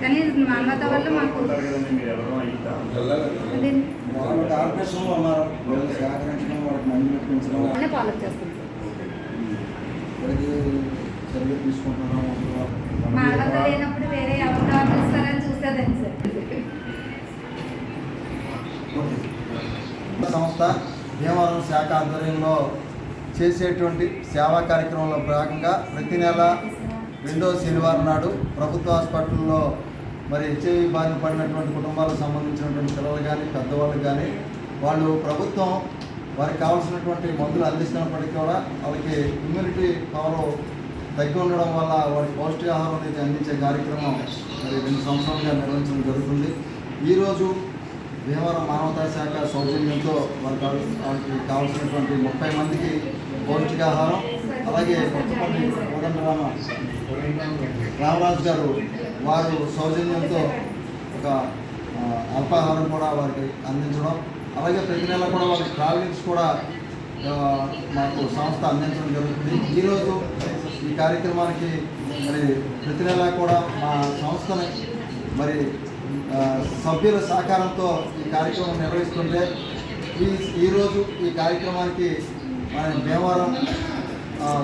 కానీ వల్ల మాకు చేస్తాం లేనప్పుడు వేరే ఎవరు చూసేదండి సార్. సంస్థ భీమవరం శాఖ ఆధ్వర్యంలో చేసేటువంటి సేవా కార్యక్రమంలో భాగంగా ప్రతి నెల రెండో శనివారం నాడు ప్రభుత్వ హాస్పిటల్లో మరి హెచ్ఐవి బారిన పడినటువంటి కుటుంబాలకు సంబంధించినటువంటి పిల్లలు కానీ పెద్దవాళ్ళు కానీ వాళ్ళు ప్రభుత్వం వారికి కావాల్సినటువంటి మందులు అందిస్తున్నప్పటికీ కూడా వాళ్ళకి ఇమ్యూనిటీ పవర్ తగ్గి ఉండడం వల్ల వారికి పౌష్టికాహారం అనేది అందించే కార్యక్రమం మరి రెండు సంవత్సరాలుగా నిర్వహించడం జరుగుతుంది. ఈరోజు భీమవరం మానవతా శాఖ సౌజన్యంతో వారికి వాళ్ళకి కావాల్సినటువంటి ముప్పై మందికి పౌష్టికాహారం అలాగే కొత్తపల్లి కోదండరామ రామరాజు గారు వారు సౌజన్యంతో ఒక అల్పాహారం కూడా వారికి అందించడం అలాగే ప్రతి నెల కూడా వారికి ట్రావెలింగ్స్ కూడా మాకు సంస్థ అందించడం జరుగుతుంది. ఈరోజు ఈ కార్యక్రమానికి మరి ప్రతి నెల కూడా మా సంస్థని మరి సభ్యుల సహకారంతో ఈ కార్యక్రమం నిర్వహిస్తుంటే ఈ ఈరోజు ఈ కార్యక్రమానికి మన Bhimavaram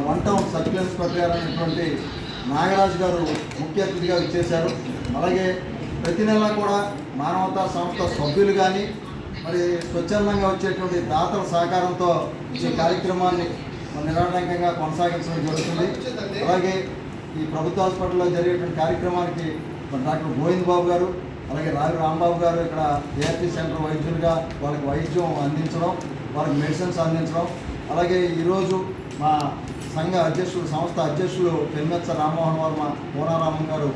one town circle inspector అనేటువంటి నాగరాజు గారు ముఖ్య అతిథిగా ఇచ్చేశారు అలాగే ప్రతి నెల కూడా మానవతా సంస్థ సభ్యులు కానీ మరి స్వచ్ఛందంగా వచ్చేటువంటి దాతల సహకారంతో ఈ కార్యక్రమాన్ని నిరాటంకంగా కొనసాగించడం జరుగుతుంది. అలాగే ఈ ప్రభుత్వ హాస్పిటల్లో జరిగేటువంటి కార్యక్రమానికి డాక్టర్ గోవింద్ బాబు గారు అలాగే రావి రాంబాబు గారు ఇక్కడ ఏఆర్టీ సెంటర్ వైద్యులుగా వాళ్ళకి వైద్యం అందించడం వాళ్ళకి మెడిసిన్స్ అందించడం. అలాగే ఈరోజు మా సంఘ అధ్యక్షులు సంస్థ అధ్యక్షులు పెన్మెచ్చ రామ్మోహన్ వర్మ పూనారామం గారు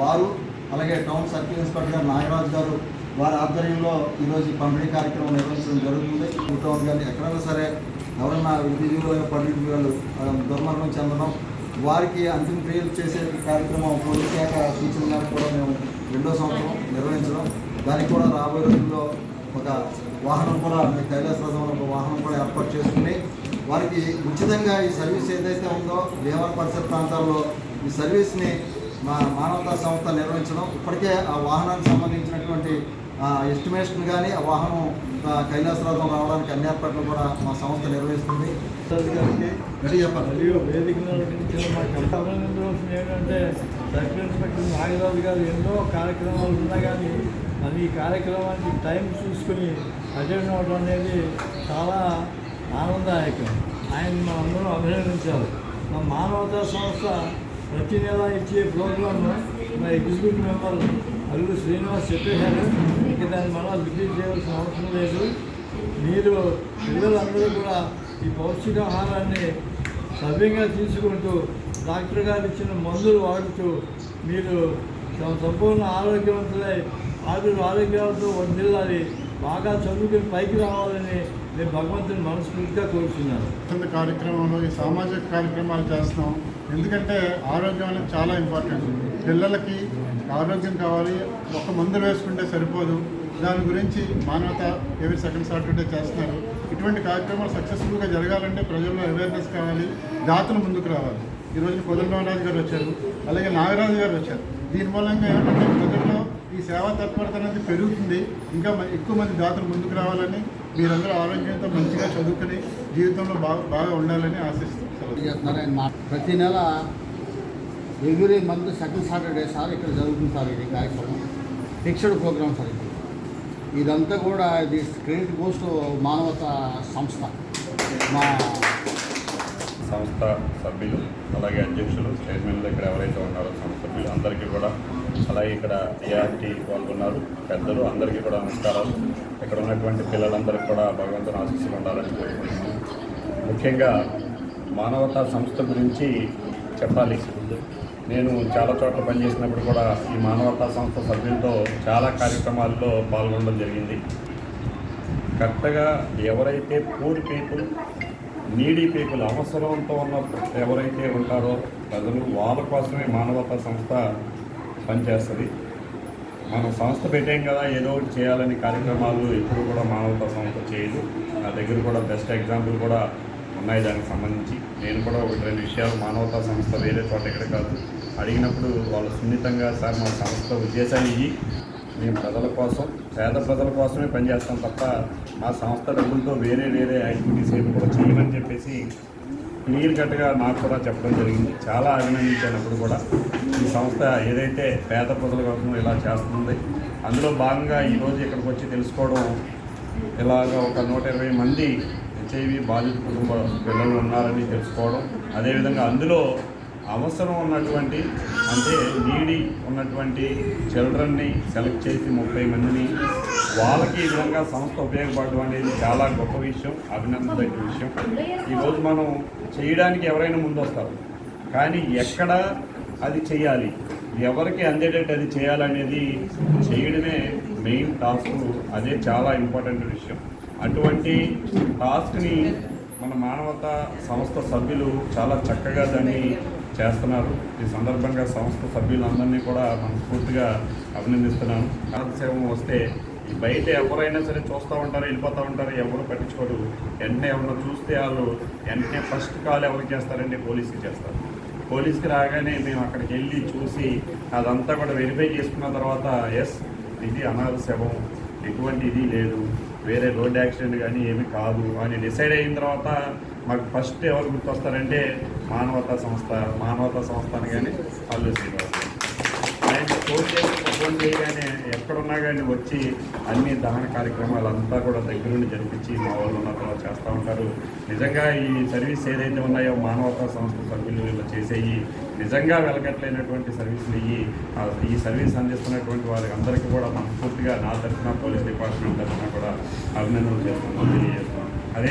వారు అలాగే టౌన్ సర్కిల్ ఇన్స్పెక్టర్ గారు నాగరాజు గారు వారి ఆధ్వర్యంలో ఈరోజు ఈ పంపిణీ కార్యక్రమం నిర్వహించడం జరుగుతుంది. టౌన్ కానీ ఎక్కడైనా సరే ఎవరైనా విధిలో పడి వాళ్ళు దుర్మరణం చెందడం వారికి అంతిమ క్రియలు చేసే కార్యక్రమం పోలీస్ శాఖ సూచన మేరకు కూడా మేము రెండో సంవత్సరం నిర్వహించడం. దానికి కూడా రాబోయే రోజుల్లో ఒక వాహనం కూడా కైలాస కైలాసరాజంలో ఒక వాహనం కూడా ఏర్పాటు చేసుకుని వారికి ఉచితంగా ఈ సర్వీస్ ఏదైతే ఉందో దేవర పరిసర ప్రాంతాల్లో ఈ సర్వీస్ని మా మానవతా సంస్థ నిర్వహించడం ఇప్పటికే ఆ వాహనానికి సంబంధించినటువంటి ఎస్టిమేషన్ కానీ ఆ వాహనం కైలాసరాజం రావడానికి అన్ని ఏర్పాట్లు కూడా మా సంస్థ నిర్వహిస్తుంది. ఏంటంటే సర్కిల్ ఇన్స్పెక్టర్ నాగరాజు గారు ఎన్నో కార్యక్రమాలు ఉన్నా కానీ అది ఈ కార్యక్రమానికి టైం చూసుకుని అటెండ్ అవ్వడం అనేది చాలా ఆనందదాయకం ఆయన మనందరం అభినందించాలి. మా మానవతా సంస్థ ప్రతి నెల ఇచ్చే ప్రోగ్రామ్ను మా ఎగ్జిక్యూటివ్ మెంబర్ అల్లు శ్రీనివాస్ చెప్పేశారు. ఇక దాన్ని మళ్ళా విజిట్ చేయాల్సిన అవసరం లేదు. మీరు పిల్లలందరూ కూడా ఈ పౌష్టికాహారాన్ని సవ్యంగా తీసుకుంటూ డాక్టర్ గారు ఇచ్చిన మందులు వాడుతూ మీరు సంపూర్ణ ఆరోగ్యవంతులై ఆరు ఆరోగ్యాలతో వర్దిల్లాలి బాగా చదువుకుని పైకి రావాలని నేను భగవంతుని మనస్ఫూర్తిగా కోరుతున్నాను కార్యక్రమంలో ఈ సామాజిక కార్యక్రమాలు చేస్తున్నాం. ఎందుకంటే ఆరోగ్యం అనేది చాలా ఇంపార్టెంట్. పిల్లలకి ఆరోగ్యం కావాలి. ఒక మందు వేసుకుంటే సరిపోదు. దాని గురించి మానవత ఎవరి సెకండ్ సాటర్డే చేస్తున్నారు. ఇటువంటి కార్యక్రమాలు సక్సెస్ఫుల్గా జరగాలంటే ప్రజల్లో అవేర్నెస్ కావాలి. దాతలు ముందుకు రావాలి. ఈరోజు రోజు గారు వచ్చారు. అలాగే నాగరాజు గారు వచ్చారు. దీని మూలంగా ఏమంటే ప్రజల్లో ఈ సేవా తత్పరత అనేది పెరుగుతుంది. ఇంకా ఎక్కువ మంది దాతలు ముందుకు రావాలని మీరందరూ ఆరోగ్యంతో మంచిగా చదువుకుని జీవితంలో బాగా బాగా ఉండాలని ఆశిస్తున్నాను. ప్రతి నెల every month second Saturday sir ఇక్కడ జరుగుతుంది సార్ ఇది కార్యక్రమం. ఫిక్స్డ్ ప్రోగ్రామ్ సార్ ఇది. ఇదంతా కూడా ఇది క్రెడిట్ గోస్ట్ మానవత సంస్థ. మా సంస్థ సభ్యులు అలాగే అధ్యక్షులు చైర్మన్లు ఇక్కడ ఎవరైతే ఉన్నారో సంస్థ సభ్యులు అందరికీ కూడా అలాగే ఇక్కడ ఏఆర్టీ వాళ్ళు ఉన్నారు పెద్దలు అందరికీ కూడా నమస్కారాలు. ఇక్కడ ఉన్నటువంటి పిల్లలందరికీ కూడా భగవంతుని ఆశీస్సులు ఉండాలని కోరుకుంటున్నాను. ముఖ్యంగా మానవతా సంస్థ గురించి చెప్పాలి. నేను చాలా చోట్ల పనిచేసినప్పుడు కూడా ఈ మానవతా సంస్థ సభ్యులతో చాలా కార్యక్రమాల్లో పాల్గొనడం జరిగింది. కరెక్ట్గా ఎవరైతే పూర్ పీపుల్ నీడీ పీపుల్ అవసరంతో ఉన్న ఎవరైతే ఉంటారో ప్రజలు వాళ్ళ కోసమే మానవతా సంస్థ పనిచేస్తుంది. మనం సంస్థ పెట్టాం కదా ఏదో ఒకటి చేయాలని కార్యక్రమాలు ఎప్పుడు కూడా మానవతా సంస్థ చేయదు. నా దగ్గర కూడా బెస్ట్ ఎగ్జాంపుల్ కూడా ఉన్నాయి దానికి సంబంధించి. నేను కూడా ఒకటి రెండు విషయాలు మానవతా సంస్థ వేరే చోట ఎక్కడ కాదు. అడిగినప్పుడు వాళ్ళు సున్నితంగా సార్ మా సంస్థ ఉద్దేశాన్ని ఇవి మేము ప్రజల కోసం పేద ప్రజల కోసమే పనిచేస్తాం తప్ప మా సంస్థ డబ్బులతో వేరే వేరే యాక్టివిటీస్ ఏమి కూడా చేయమని చెప్పేసి క్లియర్ కట్గా నాకు కూడా చెప్పడం జరిగింది. చాలా అభినందించినప్పుడు కూడా ఈ సంస్థ ఏదైతే పేద ప్రజల కోసం ఇలా చేస్తుంది అందులో భాగంగా ఈరోజు ఇక్కడికి వచ్చి తెలుసుకోవడం ఇలాగ ఒక నూట ఇరవై మంది హెచ్ఐవి బాధిత కుటుంబ పిల్లలు ఉన్నారని తెలుసుకోవడం అదేవిధంగా అందులో అవసరం ఉన్నటువంటి అంటే నీడి ఉన్నటువంటి చిల్డ్రన్ని సెలెక్ట్ చేసి ముప్పై మందిని వాళ్ళకి ఈ విధంగా సంస్థ ఉపయోగపడడం అనేది చాలా గొప్ప విషయం అభినందదగ్గ విషయం. ఈరోజు మనం చేయడానికి ఎవరైనా ముందు వస్తారు కానీ ఎక్కడ అది చేయాలి. ఎవరికి అందేటట్టు అది చేయాలనేది చేయడమే మెయిన్ టాస్క్ అదే చాలా ఇంపార్టెంట్ విషయం. అటువంటి టాస్క్ని మన మానవతా సంస్థ సభ్యులు చాలా చక్కగా దాన్ని చేస్తున్నారు. ఈ సందర్భంగా సంస్థ సభ్యులందరినీ కూడా మనస్ఫూర్తిగా అభినందిస్తున్నాను. కాలక్షేమం వస్తే ఈ బయట ఎవరైనా సరే చూస్తూ ఉంటారు వెళ్ళిపోతూ ఉంటారు ఎవరు పట్టించుకోరు. వెంటనే ఎవరు చూస్తే వాళ్ళు వెంటనే ఫస్ట్ కాల్ ఎవరికి చేస్తారంటే పోలీస్కి చేస్తారు. పోలీస్కి రాగానే మేము అక్కడికి వెళ్ళి చూసి అదంతా కూడా వెరిఫై చేసుకున్న తర్వాత ఎస్ ఇది అనాథ శవం. ఎటువంటి ఇది లేదు. వేరే రోడ్ యాక్సిడెంట్ కానీ ఏమీ కాదు. అని డిసైడ్ అయిన తర్వాత మాకు ఫస్ట్ ఎవరు గుర్తొస్తారంటే మానవతా సంస్థ మానవతా సంస్థ అని కానీ అల్లు శ్రీనివాస్ ఆయన ఫోన్ చేసి ఫోన్ చేయగానే ఎక్కడున్నా కానీ వచ్చి అన్ని దహన కార్యక్రమాలు అంతా కూడా దగ్గరుండి జరిపించి మా వాళ్ళు ఉన్న తర్వాత చేస్తూ ఉంటారు. నిజంగా ఈ సర్వీస్ ఏదైతే ఉన్నాయో మానవతా సంస్థ సభ్యులు వీళ్ళు చేసేవి నిజంగా వెలకట్లేనటువంటి సర్వీసులు ఇవి ఈ సర్వీస్ అందిస్తున్నటువంటి వారికి అందరికీ కూడా మనస్ఫూర్తిగా నా తరఫున పోలీస్ డిపార్ట్మెంట్ తరఫున కూడా అభినందనలు చేస్తున్నాను తెలియజేస్తున్నాను.